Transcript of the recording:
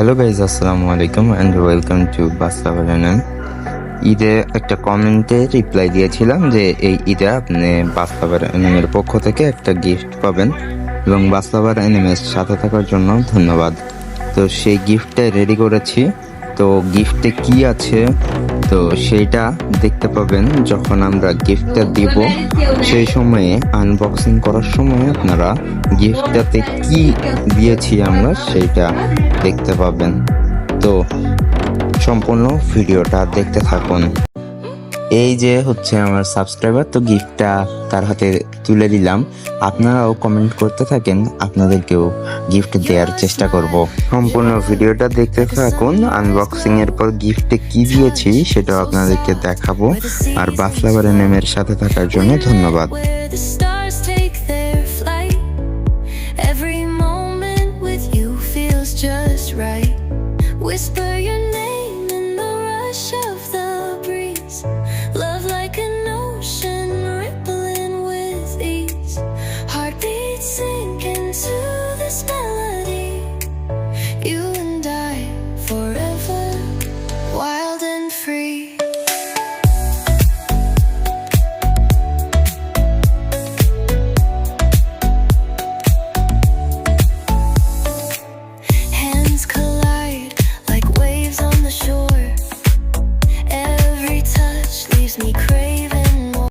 Hello guys আসসালামু আলাইকুম and welcome to বাস্তবায়নম ঈদে একটা কমেন্টে রিপ্লাই দিয়েছিলাম যে এই ঈদে আপনি বাস্তাবার এনিমের পক্ষ থেকে একটা গিফট পাবেন এবং বাস্তবার অ্যানিমের সাথে থাকার জন্য ধন্যবাদ। তো সেই গিফটটা রেডি করেছি। তো গিফটে কি আছে? তো সেটা দেখতে পাবেন যখন আমরা গিফটটা দিব। সেই সময়ে আনবক্সিং করার সময় আপনারা গিফটটাতে কি দিয়েছি আমরা সেইটা দেখতে পাবেন। তো সম্পূর্ণ ভিডিওটা দেখতে থাকুন। এই যে হচ্ছে আমার সাবস্ক্রাইবার তো গিফটটা তার হাতে তুলে দিলাম। আপনারাও কমেন্ট করতে থাকেন, আপনাদেরকেও গিফট দেওয়ার চেষ্টা করব। সম্পূর্ণ ভিডিওটা দেখতে থাকুন আনবক্সিং এর পর গিফটে কি দিয়েছি সেটাও আপনাদেরকে দেখাবো। আর বাসলাবারের নেমের সাথে থাকার জন্য ধন্যবাদ। Whisper You